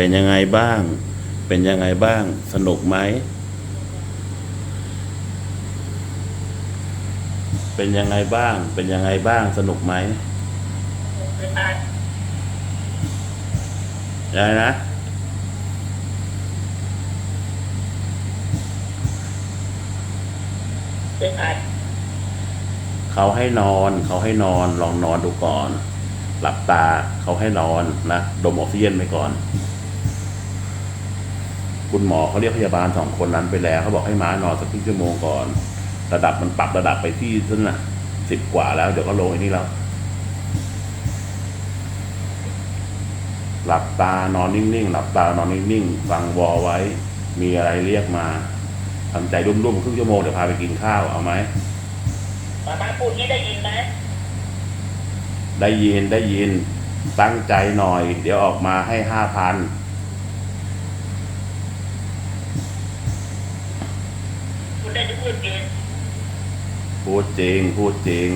เป็นยังไงบ้าง เป็นยังไงบ้าง สนุกไหม เป็นยังไงบ้าง เป็นยังไงบ้าง สนุกไหมไม่ได้อะไรนะไม่ได้เขาให้นอนเขาให้นอนลองนอนดูก่อน หลับตาเขาให้นอนนะ ดมออกซิเจนไปก่อน คุณหมอเขาเรียกพยาบาลสองคนนั้นไปแล้วเขาบอกให้ม้านอนสักครึ่งชั่วโมงก่อน ระดับมันปรับระดับไปที่นั่นน่ะสิบกว่าแล้ว เดี๋ยวก็ลงไอ้นี่แล้ว หลับตานอนนิ่งๆหลับตานอนนิ่งๆฟังวอไว้ มีอะไรเรียกมาทำใจรุ่มๆครึ่งชั่วโมงเดี๋ยวพาไปกินข้าวเอาไหมมาม่าพูดนี้ได้ยินไหมได้ยินได้ยินตั้งใจหน่อย เดี๋ยวออกมาให้ห้าพัน พูดได้ทุกเรื่องจริงพูดจริงพูดจริง